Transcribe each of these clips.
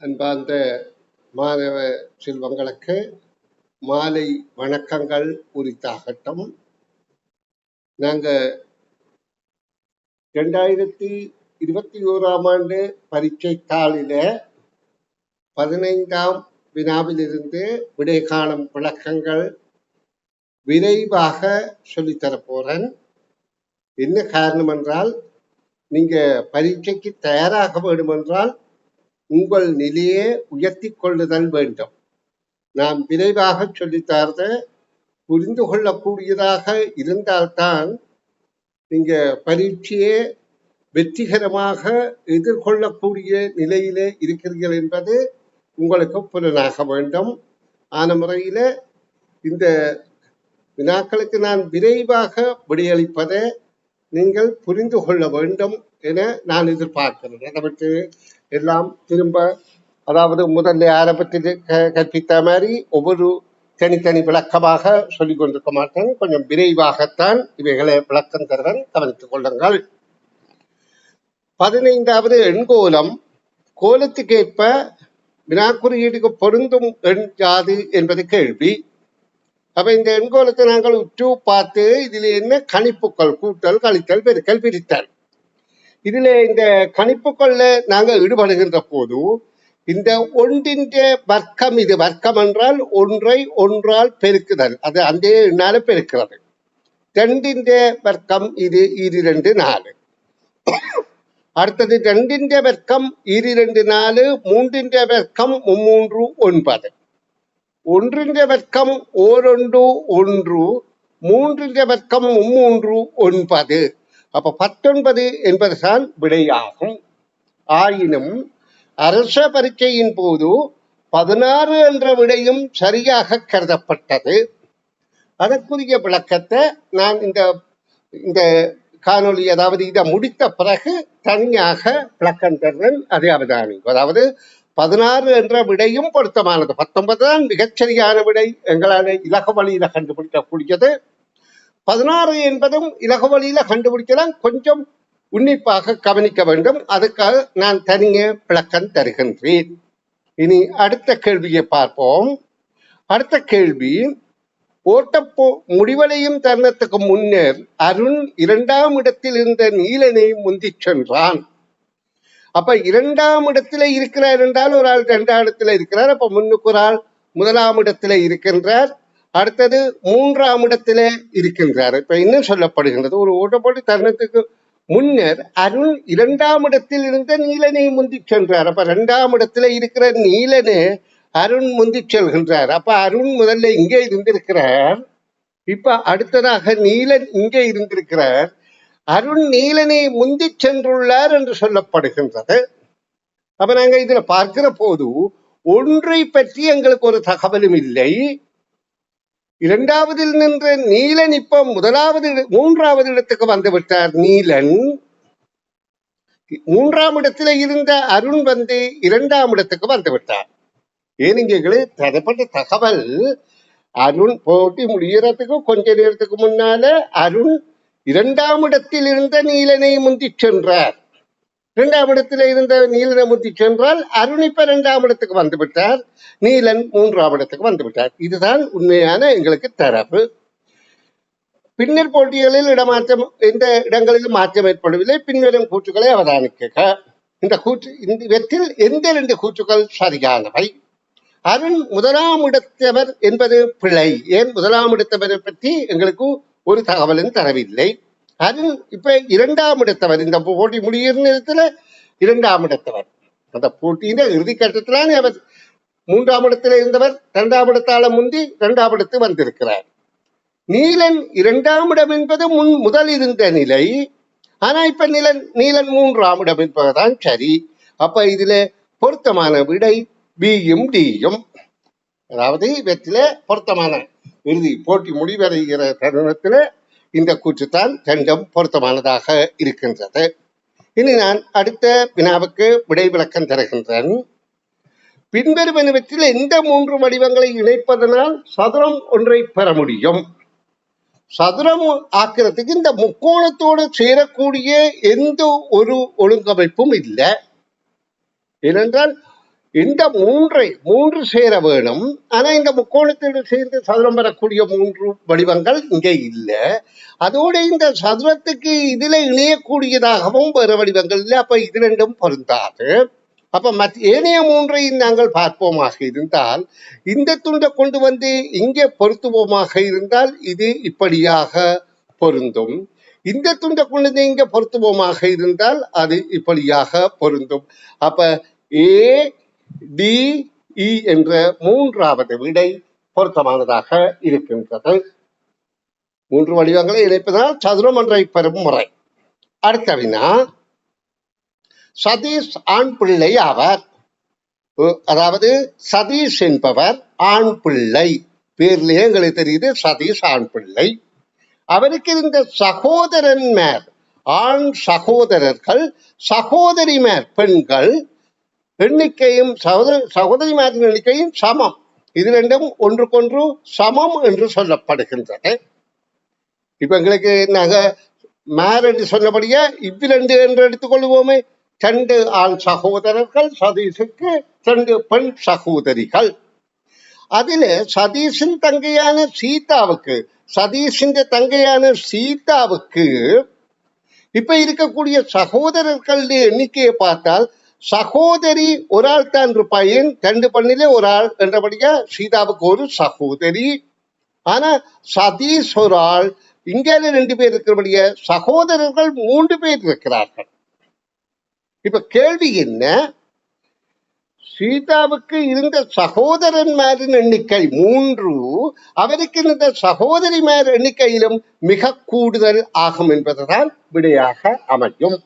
அன்பார்ந்த மாணவ செல்வங்களுக்கு மாலை வணக்கங்கள் உரித்தாகட்டும். நாங்க ரெண்டாயிரத்தி இருபத்தி ஓராம் ஆண்டு பரீட்சை தாளில பதினைந்தாம் வினாவிலிருந்து விடை காணும் விளக்கங்கள் விரைவாக சொல்லித்தரப் போறேன் என்ன காரணம் என்றால் நீங்க பரீட்சைக்கு தயாராக வேண்டுமென்றால் உங்கள் நிலையை உயர்த்தி கொள்ளுதல் வேண்டும். நான் விரைவாக சொல்லித்தரத புரிந்து கொள்ளக்கூடியதாக இருந்தால்தான் நீங்க பரீட்சையை வெற்றிகரமாக எதிர்கொள்ளக்கூடிய நிலையிலே இருக்கிறீர்கள் என்பது உங்களுக்கு புலனாக வேண்டும். ஆன முறையில் இந்த வினாக்களுக்கு நான் விரைவாக விடையளிப்பதை நீங்கள் புரிந்து கொள்ள வேண்டும். என நான் எதிர்பார்க்கிறேன். அதை விட்டு எல்லாம் திரும்ப அதாவது முதல்ல ஆரம்பத்தில் க- கற்பித்த மாதிரி ஒவ்வொரு தனித்தனி விளக்கமாக சொல்லிக் கொண்டிருக்க மாட்டேன். கொஞ்சம் விரைவாகத்தான் இவைகளை விளக்கம் தருவன். கவனித்துக் கொள்ளுங்கள். பதினைந்தாவது எண்கோலம் கோலத்துக்கேற்ப வினாக்குறியீடுக்கு பொருந்தும் எண் யாது என்பது கேள்வி. அப்ப இந்த எண்கோலத்தை நாங்கள் உற்று பார்த்து இதில் என்ன கணிப்புகள் கூட்டல் கழித்தல் பெருக்கல் பிரித்தல். இதுல இந்த கணிப்புகள்ல நாங்கள் ஈடுபடுகின்ற போது இந்த ஒன்றின் வர்க்கம் இது. வர்க்கம் என்றால் ஒன்றை ஒன்றால் பெருக்குதல். அது அந்த எண்ணால பெருக்கிறது. ரெண்டின் வர்க்கம் இது இரண்டு நாலு. அடுத்தது ரெண்டின் வர்க்கம் இரண்டு நாலு மூன்றின் வர்க்கம் மும்மூன்று ஒன்பது. ஒன்றின் வர்க்கம் ஓரொன்று ஒன்று மூன்றின் வர்க்கம் மும்மூன்று ஒன்பது. அப்ப பத்தொன்பது என்பதுதான் விடையாகும். ஆயினும் அரச பரீட்சையின் போது பதினாறு என்ற விடையும் சரியாக கருதப்பட்டது. அதற்குரிய விளக்கத்தை நான் இந்த இந்த காணொளி அதாவது இதை முடித்த பிறகு தனியாக விளக்கம் தருவேன். அதை அவதானி. அதாவது பதினாறு என்ற விடையும் பொருத்தமானது. பத்தொன்பது தான் மிகச்சரியான விடை. எங்களால் இலக வழியில கண்டுபிடிக்கக்கூடியது. பதினாறு என்பதும் இலக வழியில கண்டுபிடிக்கலாம். கொஞ்சம் உன்னிப்பாக கவனிக்க வேண்டும். அதுக்காக நான் தனியே விளக்கம் தருகின்றேன். இனி அடுத்த கேள்வியை பார்ப்போம். அடுத்த கேள்வி ஓட்டப்போ முடிவடையும் தருணத்துக்கு முன்னர் அருண் இரண்டாம் இடத்தில் இருந்த நீலனை முந்தி சென்றான். அப்ப இரண்டாம் இடத்துல இருக்கிறார் என்றால் ஒரு ஆள் இரண்டாம் இடத்துல இருக்கிறார். அப்ப முன்னுக்கு ஒரு ஆள் முதலாம் இடத்துல இருக்கின்றார். அடுத்தது மூன்றாம் இடத்துல இருக்கின்றார். இப்ப இன்னும் சொல்லப்படுகின்றது ஒரு ஓட்டப்போட்டி தருணத்துக்கு முன்னர் அருண் இரண்டாம் இடத்தில் இருந்த நீலனை முந்தி சென்றார். அப்ப இரண்டாம் இடத்துல இருக்கிற நீலனு அருண் முந்தி செல்கின்றார். அப்ப அருண் முதல்ல இங்கே இருந்திருக்கிறார். இப்ப அடுத்ததாக நீலன் இங்கே இருந்திருக்கிறார். அருண் நீலனை முந்தி சென்றுள்ளார் என்று சொல்லப்படுகின்றது. அப்ப நாங்க இதுல பார்க்கிற போது ஒன்றை பற்றி எங்களுக்கு ஒரு தகவலும் இல்லை. இரண்டாவதில் நின்ற நீலன் இப்ப முதலாவது மூன்றாவது இடத்துக்கு வந்து விட்டார் நீலன். மூன்றாம் இடத்துல இருந்த அருண் வந்து இரண்டாம் இடத்துக்கு வந்து விட்டார். ஏனுங்களுக்கு தரப்பட்ட தகவல். அருண் போட்டி முடியறதுக்கு கொஞ்ச நேரத்துக்கு முன்னால அருண் இரண்டாம் இடத்தில் இருந்த நீலனை முந்தி சென்றார். இரண்டாம் இடத்தில் இருந்த நீலனமூர்த்தி சென்றால் அருண் இப்ப இரண்டாம் இடத்துக்கு வந்து விட்டார். நீலன் மூன்றாம் இடத்துக்கு வந்து விட்டார். இதுதான் உண்மையான எங்களுக்கு தரப்பு பின்னர் போட்டிகளில் இடமாற்றம் எந்த இடங்களிலும் மாற்றம் ஏற்படவில்லை. பின்வரும் கூற்றுக்களை அவதானிக்க. இந்த கூற்று இந்த இவற்றில் எந்த இரண்டு கூற்றுக்கள் சரியானவை? அருண் முதலாம் இடத்தவர் என்பது பிழை. ஏன் முதலாம் இடத்தவரை பற்றி எங்களுக்கு ஒரு தகவலும் தரவில்லை? அது இப்ப இரண்டாம் இடத்தவர் இந்த போட்டி முடிகிற நேரத்துல இரண்டாம் இடத்தவர். அந்த போட்டியின் இறுதி கட்டத்திலான அவர் மூன்றாம் இடத்துல இருந்தவர் இரண்டாம் இடத்தால முந்தி இரண்டாம் இடத்து வந்திருக்கிறார். நீலன் இரண்டாம் இடம் என்பது முன் முதல் இருந்த நிலை. ஆனா இப்ப நிலன் நீலன் மூன்றாம் இடம் என்பதுதான் சரி. அப்ப இதுல பொருத்தமான விடை பியும் டியும் அதாவது இவற்றில பொருத்தமான இறுதி போட்டி முடிவடைகிற தருணத்துல இந்த கூற்றுத்தான் ரெண்டும் பொருத்தமானதாக இருக்கின்றது. இனி நான் அடுத்த வினாவுக்கு விடை விளக்கம் தருகின்றேன் பின்வருவனவற்றில் எந்த மூன்று வடிவங்களை இணைப்பதனால் சதுரம் ஒன்றை பெற முடியும்? சதுரம் ஆக்கிறதுக்கு இந்த முக்கோணத்தோடு சேரக்கூடிய எந்த ஒரு ஒழுங்கமைப்பும் இல்லை. ஏனென்றால் இந்த மூன்றை மூன்று சேர வேணும். ஆனா இந்த முக்கோணத்தோடு சேர்ந்து சதுரம் பெறக்கூடிய மூன்று வடிவங்கள் இங்கே இல்லை. அதோட இந்த சதுரத்துக்கு இதுல இணையக்கூடியதாகவும் வேறு வடிவங்கள் இல்லை. அப்ப இது ரெண்டும் பொருந்தாது. அப்ப மத் ஏனைய மூன்றையும் நாங்கள் பார்ப்போமாக இருந்தால் இந்த துண்டை கொண்டு வந்து இங்கே பொருத்துவோமாக இருந்தால் இது இப்படியாக பொருந்தும். இந்த துண்டை கொண்டு வந்து இங்கே பொருத்துவோமாக இருந்தால் அது இப்படியாக பொருந்தும். அப்ப ஏ டி இ e என்ற மூன்றாவது விடை பொருத்தமானதாக இருக்கின்றது. மூன்று வடிவங்களை இணைப்பதால் சதுரம் ஒன்றை பெறும் முறை. அடுத்த வினா சதீஷ் ஆண் பிள்ளை ஆவார் அதாவது சதீஷ் என்பவர் ஆண் பிள்ளை பேர்லயே எங்களுக்கு தெரியுது சதீஷ் ஆண் பிள்ளை அவருக்கு இருந்த சகோதரன்மார் ஆண் சகோதரர்கள் சகோதரிமார் பெண்கள் எண்ணிக்கையும் சகோதரி சகோதரிமாரின் எண்ணிக்கையும் சமம். இது ரெண்டும் ஒன்றுக்கொன்று சமம் என்று சொல்லப்படுகின்றது இப்ப எங்களுக்கு நாங்கள் மேர் என்று சொன்னபடியே இவ்விரண்டு என்று எடுத்துக்கொள்வோமே ரெண்டு ஆண் சகோதரர்கள் சதீஷுக்கு ரெண்டு பெண் சகோதரிகள். அதில் சதீஷின் தங்கையான சீதாவுக்கு சதீஷின் தங்கையான சீதாவுக்கு இப்ப இருக்கக்கூடிய சகோதரர்களுடைய எண்ணிக்கையை பார்த்தால் சகோதரி ஒரு ஆள் தான் இருப்பாயின் ரெண்டு பண்ணிலே ஒரு ஆள் என்றபடியா சீதாவுக்கு ஒரு சகோதரி. ஆனா சதீஷ் ஒரு ஆள் இந்தியால ரெண்டு பேர் இருக்கிறபடிய சகோதரர்கள் மூன்று பேர் இருக்கிறார்கள். இப்ப கேள்வி என்ன? சீதாவுக்கு இருந்த சகோதரன்மாரின் எண்ணிக்கை மூன்று அவருக்கு இருந்த சகோதரிமார் எண்ணிக்கையிலும் மிக கூடுதல் ஆகும் என்பதுதான் விடையாக அமையும்.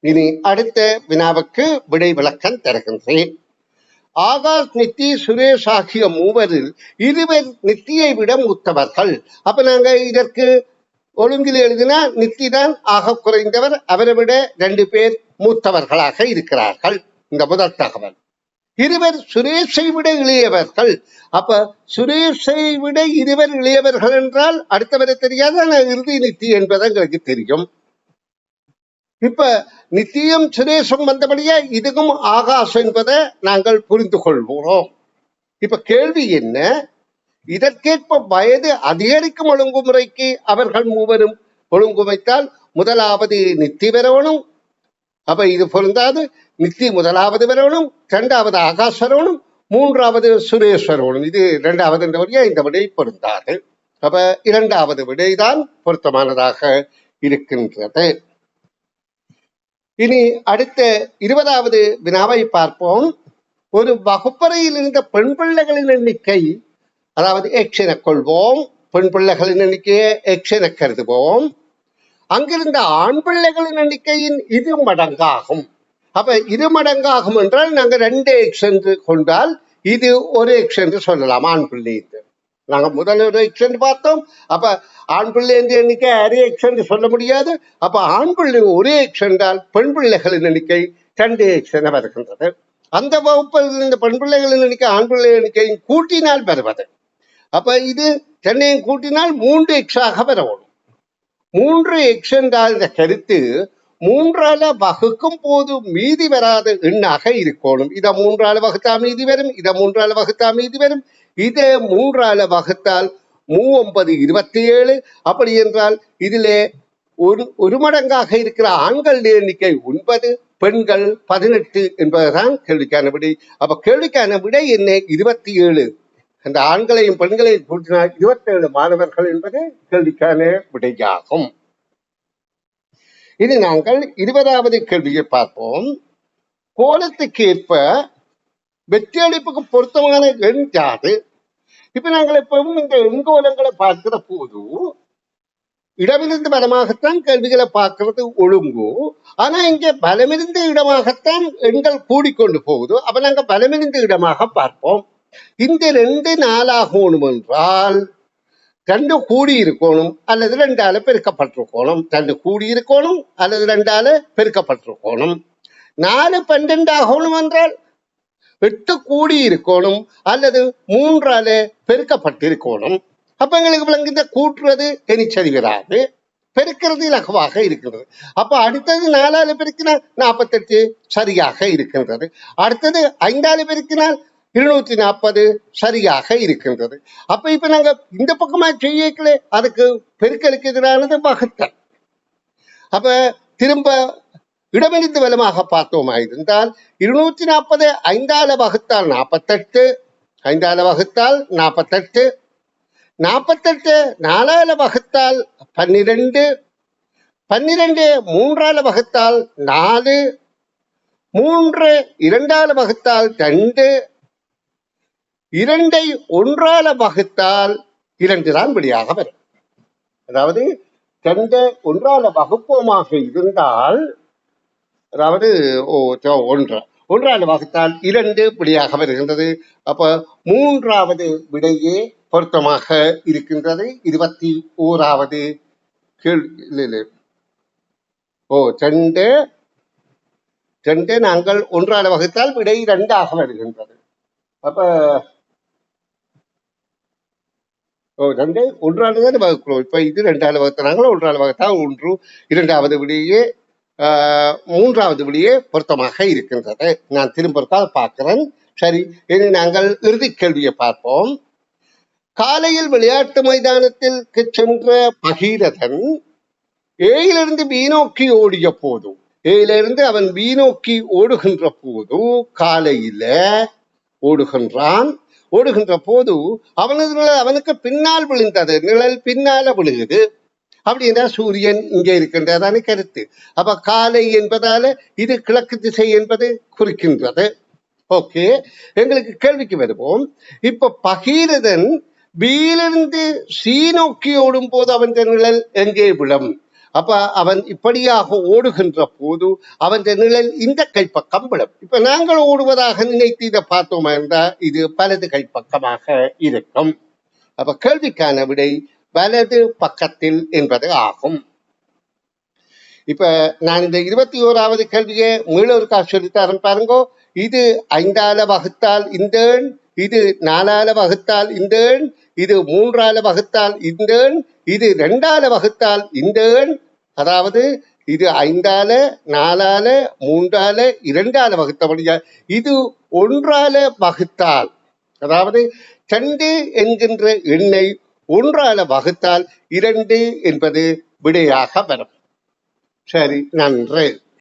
இனி அடுத்த வினாவுக்கு விடை விளக்கம் தருகின்றேன். ஆகாஷ் நித்தி சுரேஷ் ஆகிய மூவரில் இருவர் நித்தியை விட மூத்தவர்கள். அப்ப நாங்க இதற்கு ஒழுங்கில் எழுதினா நித்தி தான் ஆக குறைந்தவர் அவரை விட ரெண்டு பேர் மூத்தவர்களாக இருக்கிறார்கள். இந்த முதல் தகவல். இருவர் சுரேஷை விட இளையவர்கள். அப்ப சுரேஷை விட இருவர் இளையவர்கள் என்றால் அடுத்தவரை தெரியாது? ஆனா இறுதி நித்தி என்பது எங்களுக்கு தெரியும். இப்ப நித்தியம் சுரேஷம் வந்தபடியே இதுக்கும் ஆகாசம் என்பதை நாங்கள் புரிந்து கொள்கிறோம் இப்ப கேள்வி என்ன? இதற்கேற்ப வயது அதிகரிக்கும் ஒழுங்குமுறைக்கு அவர்கள் மூவரும் ஒழுங்குமைத்தால் முதலாவது நித்தி வரவணும் அப்ப இது பொருந்தாது நித்தி முதலாவது வரவணும் இரண்டாவது ஆகாஷ் வரவணும் மூன்றாவது சுரேஷ் வரவணும் இது இரண்டாவது என்ற வழியா இந்த விடை பொருந்தாது. அப்ப இரண்டாவது விடைதான் பொருத்தமானதாக இருக்கின்றது. இனி அடுத்த இருபதாவது வினாவை பார்ப்போம். ஒரு வகுப்பறையில் இருந்த பெண் பிள்ளைகளின் எண்ணிக்கை அதாவது எக்ஸ் என கொள்வோம். பெண் பிள்ளைகளின் எண்ணிக்கையை எக்ஸ் என கருதுவோம். அங்கிருந்த ஆண் பிள்ளைகளின் எண்ணிக்கையின் இரு மடங்காகும். அப்ப இரு மடங்காகும் என்றால் நாங்க ரெண்டு எக்ஸ் என்று கொண்டால் இது ஒரு எக்ஸ் என்று சொல்லலாம் ஆண் பிள்ளை நாங்கள் நாங்க முதல்ல ஒரு பார்த்தோம். அப்ப ஆண் பிள்ளை என்ற எண்ணிக்கை அரை எக்ஸ்டென்ட் சொல்ல முடியாது. அப்ப ஆண் பிள்ளை ஒரே எக்ஸ்டென்டால் பெண் பிள்ளைகளின் எண்ணிக்கை ரெண்டு எக்ஸ்டென்ட் வருகின்றது. அந்த வகுப்பில் இந்த பெண் பிள்ளைகளின் எண்ணிக்கை ஆண் பிள்ளை எண்ணிக்கையும் கூட்டினால் வருவது. அப்ப இது சென்னையும் கூட்டினால் மூன்று எக்ஸாக வரணும் மூன்று எக்ஸ் இந்த கருத்து மூன்றால வகுக்கும் போது மீதி வராத எண்ணாக இருக்கணும். இதை மூன்றால வகுத்தா மீதி வரும் இதை மூன்றால வகுத்தா மீதி வரும். இதை மூன்றால வகுத்தால் மூ ஒன்பது இருபத்தி ஏழு அப்படி என்றால் இதிலே ஒரு ஒரு மடங்காக இருக்கிற ஆண்கள் எண்ணிக்கை ஒன்பது பெண்கள் பதினெட்டு என்பதுதான் கேள்விக்கான விடை. அப்ப கேள்விக்கான விடை என்ன? இருபத்தி ஏழு அந்த ஆண்களையும் பெண்களையும் கூட்டினால் இருபத்தேழு மாணவர்கள் என்பது கேள்விக்கான விடையாகும். இனி நாங்கள் இருபதாவது கேள்வியை பார்ப்போம். கோலத்துக்கு ஏற்ப வெற்றியளிப்புக்கு பொருத்தமான எண் யாது? இப்ப நாங்கள் எப்பவும் இந்த எண்கோலங்களை பார்க்கிற போது இடமிருந்து பலமாகத்தான் கேள்விகளை பார்க்கறது ஒழுங்கு. ஆனா இங்க பலமிருந்து இடமாகத்தான் எண்கள் கூடிக்கொண்டு போகுது. அப்ப நாங்க பலமிருந்து இடமாக பார்ப்போம். இந்த ரெண்டு நாளாகணும் என்றால் ரெண்டு கூடி இருக்கணும் அல்லது ரெண்டால பெருக்கப்பட்டிருக்கணும். ரெண்டு கூடி இருக்கணும் அல்லது ரெண்டால பெருக்கப்பட்டிருக்கணும். நாலு பன்னெண்டு ஆகணும் என்றால் எட்டு கூடி இருக்கணும் அல்லது மூன்றால பெருக்கப்பட்டிருக்கணும். அப்ப எங்களுக்கு விளங்குத கூட்டுறது எனிச்சரி வராது. பெருக்கிறது இலகுவாக இருக்கிறது. அப்ப அடுத்தது நாலால பெருக்கினால் நாற்பத்தெட்டு சரியாக இருக்கின்றது அடுத்தது ஐந்தால பெருக்கினால் இருநூத்தி நாற்பது சரியாக இருக்கின்றது. அப்ப இப்ப நாங்க இந்த பக்கமா செய்யக்கல அதுக்கு பெருக்கலுக்கு எதிரானது வகுத்தல் அப்ப திரும்ப இடமிருந்து வலமாக பார்த்தோமா இருந்தால் இருநூத்தி நாற்பது ஐந்தால வகுத்தால் நாற்பத்தெட்டு ஐந்தால வகுத்தால் நாற்பத்தெட்டு நாற்பத்தெட்டு நாலால வகுத்தால் பன்னிரெண்டு பன்னிரெண்டு மூன்றால வகுத்தால் நாலு மூன்று இரண்டால வகுத்தால் ரெண்டு இரண்டை ஒன்றால வகுத்தால் இரண்டு தான் வெளியாக வரும். அதாவது ரெண்டை ஒன்றால வகுப்போமாக இருந்தால் அதாவது ஓ ஒன்று. ஒன்றால வகுத்தால் இரண்டு விடையாக வருகின்றது. அப்ப மூன்றாவது விடையே பொருத்தமாக இருக்கின்றது. இருபத்தி ஓராவது கேள்வி ஓ ரெண்டு ரெண்டு நாங்கள் ஒன்றால வகுத்தால் விடை இரண்டாக வருகின்றது. அப்ப ரெண்டு ஒன்றாண்டு தான் வகுக்கிறோம் இப்போ இது ரெண்டால வகுத்தாங்களோ ஒன்றால வகுத்தா ஒன்று இரண்டாவது விடியே மூன்றாவது விடியே பொருத்தமாக இருக்கின்றது. நான் திரும்பத்தான் பார்க்கிறேன். சரி இனி நாங்கள் இறுதி கேள்வியை பார்ப்போம். காலையில் விளையாட்டு மைதானத்திற்கு சென்ற பகீரதன் ஏயிலிருந்து பி நோக்கி ஓடிய போது ஏயிலிருந்து அவன் பி நோக்கி ஓடுகின்ற போது காலையில ஓடுகின்றான். ஓடுகின்ற போது அவனது நிழல் அவனுக்கு பின்னால் விழுந்தது. நிழல் பின்னால விழுகுது. அப்படின்னா சூரியன் இங்கே இருக்கின்றதான கருத்து. அப்ப காலை என்பதால இது கிழக்கு திசை என்பது குறிக்கின்றது. ஓகே. எங்களுக்கு கேள்விக்கு வருவோம். இப்ப பகீரதன் பியிலிருந்து சீ நோக்கி ஓடும் போது அவன் நிழல் எங்கே விழும்? அப்ப அவன் இப்படியாக ஓடுகின்ற போது அவன் நிழல் இந்த கைப்பக்கம் விழும் இப்ப நாங்கள் ஓடுவதாக நினைத்து இதை பார்த்தோமா என்றால் இது வலது கைப்பக்கமாக இருக்கும். அப்ப கேள்விக்கான விடை வலது பக்கத்தில் என்பது ஆகும். இப்ப நான் இந்த இருபத்தி ஓராவது கேள்வியை மீள ஒருக்கா சொல்லித்தரேன் பாருங்கோ. இது ஐந்தால வகுத்தால் இந்த இது நாலால வகுத்தால் இந்தேன் இது மூன்றால வகுத்தால் இந்தேன் இது ரெண்டால வகுத்தால் இந்தேன். அதாவது இது ஐந்தால நாலால மூன்றால இரண்டால வகுத்தபடியா இது ஒன்றால வகுத்தால் அதாவது ரெண்டு என்கின்ற எண்ணை ஒன்றால வகுத்தால் இரண்டு என்பது விடையாக வரும். சரி நன்று.